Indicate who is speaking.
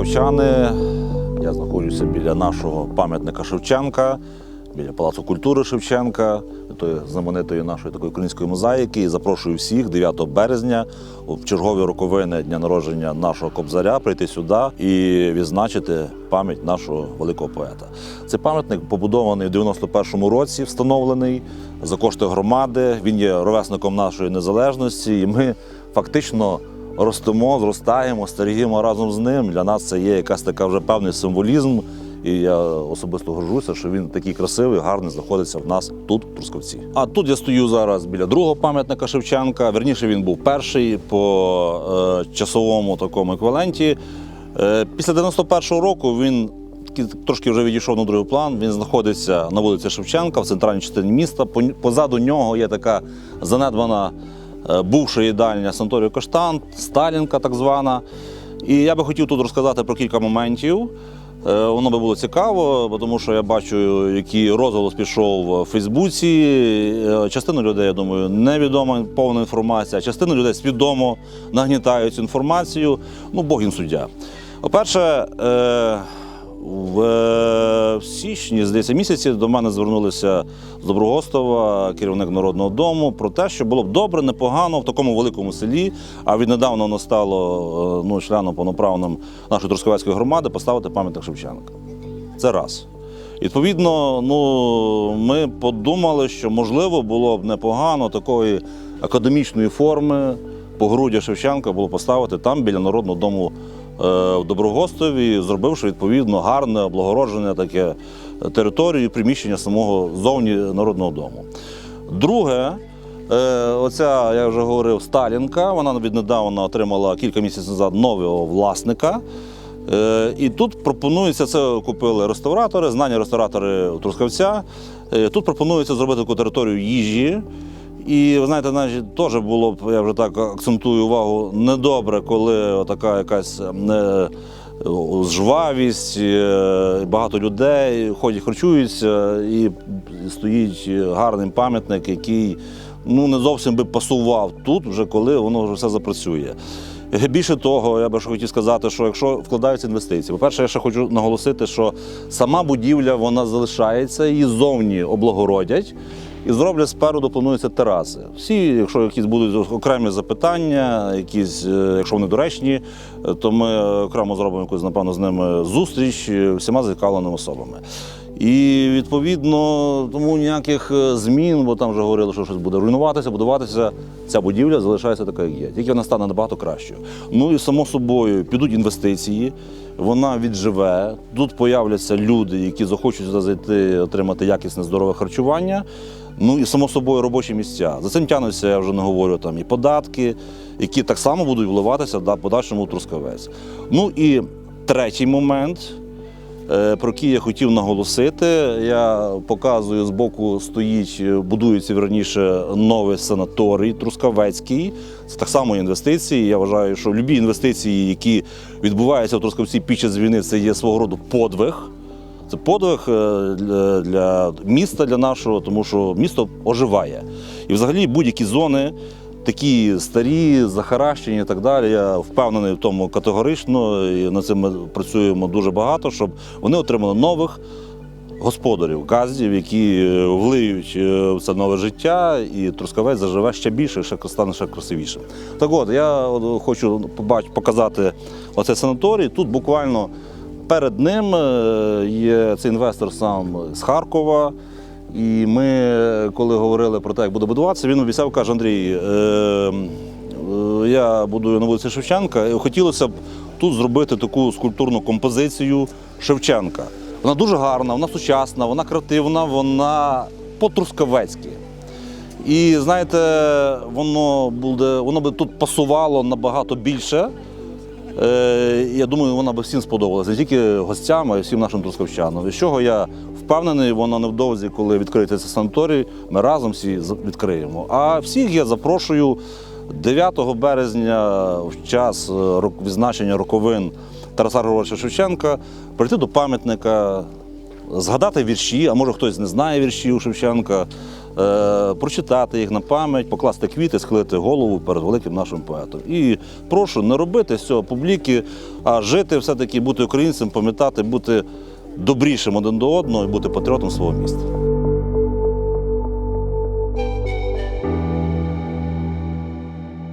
Speaker 1: трускавчани. Я знаходжуся біля нашого пам'ятника Шевченка, біля Палацу культури Шевченка, тої знаменитої нашої такої української мозаїки. І запрошую всіх 9 березня в чергові роковини дня народження нашого кобзаря прийти сюди і відзначити пам'ять нашого великого поета. Цей пам'ятник побудований в 91-му році, встановлений за кошти громади. Він є ровесником нашої незалежності, і ми фактично ростемо, зростаємо, старіємо разом з ним. Для нас це є якась така вже певний символізм. І я особисто горжуся, що він такий красивий, гарний знаходиться в нас тут, в Трускавці. А тут я стою зараз біля другого пам'ятника Шевченка. Верніше він був перший по е, часовому такому еквіваленті. Е, після 91-го року він трошки вже відійшов на другий план. Він знаходиться на вулиці Шевченка в центральній частині міста. По- Позаду нього є така занедбана бувша їдальня Санторію Каштан, Сталінка так звана. І я би хотів тут розказати про кілька моментів. Е, Воно би було цікаво, тому що я бачу, який розголос пішов в Фейсбуці. Е, Частину людей, я думаю, невідома повна інформація, частину людей свідомо нагнітають цю інформацію. Ну, Бог він суддя. По-перше, е, в, е, в січні, здається, місяці до мене звернулися з Доброгостова, керівник Народного дому, про те, що було б добре, непогано в такому великому селі, а віднедавна воно стало е, ну, членом повноправним нашої Трускавецької громади, поставити пам'ятник Шевченка. Це раз. Відповідно, ну, ми подумали, що можливо було б непогано такої академічної форми погруддя Шевченка було поставити там біля Народного дому в Доброгостові, зробивши відповідно гарне, облагороджене таке територію приміщення самого зовні Народного дому. Друге, е, оця, я вже говорив, Сталінка, вона віднедавна отримала кілька місяців назад нового власника. Е, І тут пропонується, це купили реставратори, знані реставратори Трускавця. Е, Тут пропонується зробити таку територію їжі. І ви знаєте, навіть теж було б, я вже так акцентую увагу, недобре, коли така якась е, жвавість, е, багато людей ходять, харчуються, і стоїть гарний пам'ятник, який ну, не зовсім би пасував тут, вже коли воно вже все запрацює. Більше того, я би хотів сказати, що якщо вкладаються інвестиції, по-перше, я ще хочу наголосити, що сама будівля вона залишається, її зовні облагородять. І зроблять спереду плануються тераси. Всі, якщо якісь будуть окремі запитання, якісь, е, якщо вони доречні, е, то ми окремо зробимо якусь, напевно, з ними зустріч е, всіма зацікавленими особами. І відповідно тому ніяких змін, бо там вже говорили, що щось буде руйнуватися, будуватися. Ця будівля залишається така, як є. Тільки вона стане набагато кращою. Ну і само собою підуть інвестиції, вона відживе. Тут появляться люди, які захочуть зайти, отримати якісне здорове харчування. Ну і само собою робочі місця. За цим тягнуться, я вже не говорю там і податки, які так само будуть вливатися в подальшому Трускавець. Ну і третій момент е, про який я хотів наголосити. Я показую з боку стоїть, е, будується верніше новий санаторій Трускавецький. Це так само інвестиції. Я вважаю, що любі інвестиції, які відбуваються в Трускавці під час війни, це є свого роду подвиг. Це подвиг е, для, для міста, для нашого, тому що місто оживає. І взагалі будь-які зони, такі старі, захаращені і так далі. Я впевнений в тому категорично, і над цим ми працюємо дуже багато, щоб вони отримали нових господарів, газдів, які е, влиють е, в це нове життя, і Трускавець заживе ще більше, ще стане ще красивішим. Так от, я хочу показати оцей санаторій. Тут буквально перед ним е, є цей інвестор сам з Харкова. І ми, коли говорили про те, як буде будуватися, він обіцяв, каже, Андрій, е, е, я будую на вулиці Шевченка, і хотілося б тут зробити таку скульптурну композицію Шевченка. Вона дуже гарна, вона сучасна, вона креативна, вона по-трускавецьки. І знаєте, воно буде, воно би тут пасувало набагато більше. Е, я думаю, вона би всім сподобалася, не тільки гостям, а й всім нашим трускавчанам. З чого я впевнений, вона невдовзі, коли відкриється цей санаторій, ми разом всі відкриємо. А всіх я запрошую 9 березня, в час е, відзначення роковин Тараса Григоровича Шевченка, прийти до пам'ятника, згадати вірші, а може хтось не знає віршів Шевченка. е, прочитати їх на пам'ять, покласти квіти, схилити голову перед великим нашим поетом. І прошу не робити з цього публіки, а жити все-таки, бути українцем, пам'ятати, бути добрішим один до одного і бути патріотом свого міста.